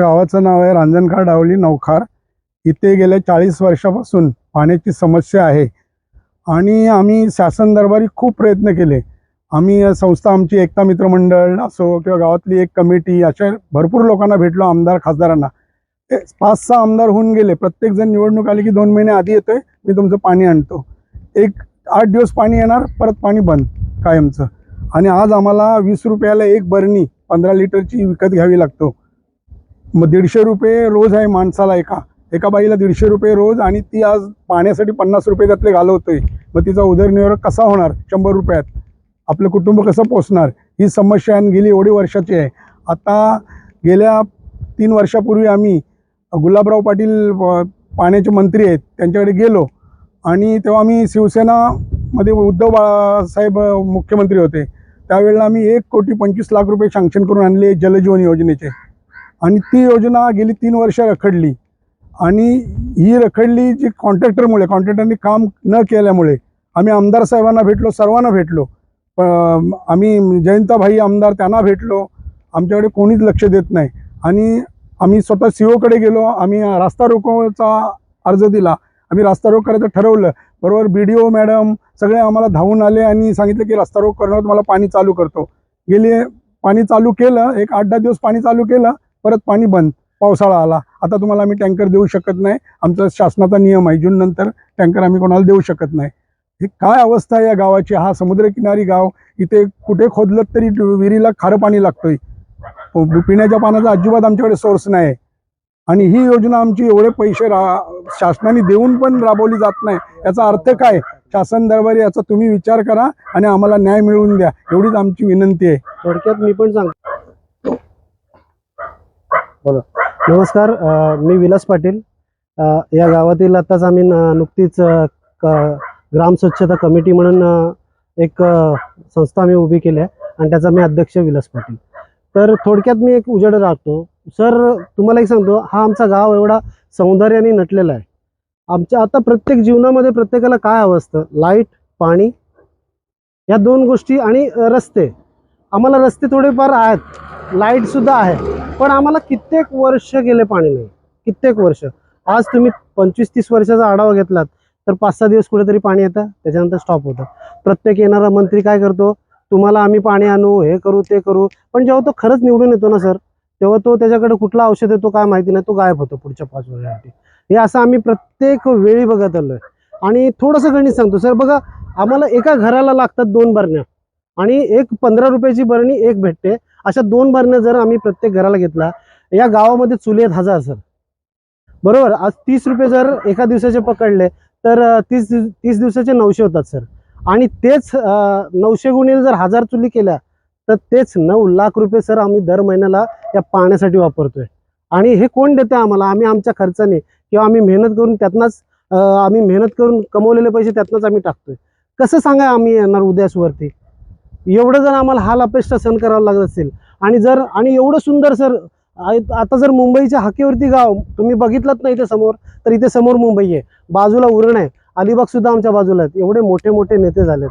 गावाचं नाव आहे रांजणखार डावली नौखार इथे गेल्या चाळीस वर्षापासून पाण्याची समस्या आहे. आणि आम्ही शासन दरबारी खूप प्रयत्न केले. आम्ही संस्था आमची एकता मित्र मंडळ असो किंवा गावातली एक कमिटी अशा भरपूर लोकांना भेटलो आमदार खासदारांना. ते पाच सहा आमदार होऊन गेले. प्रत्येकजण निवडणूक आली की दोन महिने आधी येतोय मी तुमचं पाणी आणतो. एक आठ दिवस पाणी येणार परत पाणी बंद कायमचं. आणि आज आम्हाला वीस रुपयाला एक बरणी पंधरा लिटरची विकत घ्यावी लागतो. मग दीडशे रुपये रोज आहे माणसाला एका एका बाईला दीडशे रुपये रोज आणि ती आज पाण्यासाठी पन्नास रुपये त्यातले घालवतोय. मग तिचा उदरनिर्वाह कसा होणार? शंभर रुपयात. आपलं कुटुंब कसं पोचणार ही समस्या आणि गेली एवढी वर्षाची आहे. आता गेल्या तीन वर्षापूर्वी आम्ही गुलाबराव पाटील पाण्याचे मंत्री आहेत त्यांच्याकडे गेलो. आणि तेव्हा आम्ही शिवसेनामध्ये उद्धव बाळासाहेब मुख्यमंत्री होते. त्यावेळेला आम्ही एक कोटी पंचवीस लाख रुपये सँक्शन करून आणले जलजीवन योजनेचे. आणि ती योजना गेली तीन वर्ष रखडली. आणि ही रखडली जी कॉन्ट्रॅक्टरमुळे कॉन्ट्रॅक्टरनी काम न केल्यामुळे. आम्ही आमदार साहेबांना भेटलो सर्वांना भेटलो. प आम्ही जयंताभाई आमदार त्यांना भेटलो. आमच्याकडे कोणीच लक्ष देत नाही. आणि आम्ही स्वतः सी ओकडे गेलो. आम्ही रास्ता रोकोचा अर्ज दिला. आम्ही रास्ता रोक करायचं ठरवलं. बरोबर बी डी ओ मॅडम सगळे आम्हाला धावून आले आणि सांगितलं की रास्ता रोक करणार तुम्हाला पाणी चालू करतो. गेले पाणी चालू केलं. एक आठ दहा दिवस पाणी चालू केलं. परत पाणी बंद पावसाळा आला. आता तुम्हाला आम्ही टँकर देऊ शकत नाही. आमचा शासनाचा नियम आहे जून नंतर टँकर आम्ही कोणाला देऊ शकत नाही. ही काय अवस्था आहे या गावाची? हा समुद्रकिनारी गाव. इथे कुठे खोदलं तरी विहिरीला खारं पाणी लागतोय. हो, पिण्याच्या पाण्याचा अजिबात आमच्याकडे सोर्स नाही आणि ही योजना आमची एवढे पैसे रा शासनाने देऊन पण राबवली जात नाही. याचा अर्थ काय? शासन दरबारी याचा तुम्ही विचार करा आणि आम्हाला न्याय मिळवून द्या. एवढीच आमची विनंती आहे. थोडक्यात मी पण सांगतो. बोला. नमस्कार अ, मी विलास पाटील. अ, या गावातील आत्ताच आम्ही न- नुकतीच अ, क- ग्राम स्वच्छता कमिटी म्हणून अ, एक अ, संस्था आम्ही उभी केली आहे आणि त्याचा मी अध्यक्ष विलास पाटील. तर थोडक्यात मी एक उजेड राखतो. सर तुम्हाला एक सांगतो हा आमचा गाव एवढा सौंदर्याने नटलेला आहे. आमच्या आता प्रत्येक जीवनामध्ये प्रत्येकाला काय हवं असतं? लाइट पाणी या दोन गोष्टी आणि अ, रस्ते. आम्हाला रस्ते थोडेफार आहेत. लाइट सुद्धा आहे. पण आम्हाला कित्येक वर्ष गेले पाणी नाही. कित्येक वर्ष. आज तुम्ही पंचवीस तीस वर्षाचा आढावा घेतलात तर पाच सहा दिवस कुठेतरी पाणी येतं त्याच्यानंतर स्टॉप होतं. प्रत्येक येणारा मंत्री काय करतो? तुम्हाला आम्ही पाणी आणू हे करू ते करू. पण जेव्हा तो खरंच निवडून येतो ना सर तेव्हा तो त्याच्याकडे कुठला औषध येतो काय माहिती नाही तो गायब होतो पुढच्या पाच वर्षासाठी. हे असं आम्ही प्रत्येक वेळी बघत आलोय. आणि थोडंसं गणित सांगतो सर बघा आम्हाला एका घराला लागतात दोन बरण्या. आणि एक पंधरा रुपयाची बरणी एक भेटते. अशा दोन बरण्या जर आम्ही प्रत्येक घराला घेतला या गावामध्ये चुली आहेत हजार सर. बरोबर? आज तीस रुपये जर एका दिवसाचे पकडले तर तीस दिव- तीस दिवसाचे नऊशे होतात सर. आणि तेच नऊशे गुणिले जर हजार चुली केल्या तर तेच नऊ लाख रुपये सर आम्ही दर महिन्याला या पाण्यासाठी वापरतोय. आणि हे कोण देतं आम्हाला? आम्ही आमच्या खर्चाने किंवा आम्ही मेहनत करून त्यातनंच आम्ही मेहनत करून कमवलेले पैसे त्यातनंच आम्ही टाकतोय. कसं सांगा आम्ही येणार उद्यासवरती? एवढं जर आम्हाला हाल अपेष्टा सहन करावं लागत असेल आणि जर आणि एवढं सुंदर सर आता जर मुंबईच्या हाकेवरती गाव तुम्ही बघितलं नाही इथे समोर तर इथे समोर मुंबई आहे बाजूला उरण आहे अलिबाग सुद्धा आमच्या बाजूला आहेत एवढे मोठे मोठे नेते झालेत.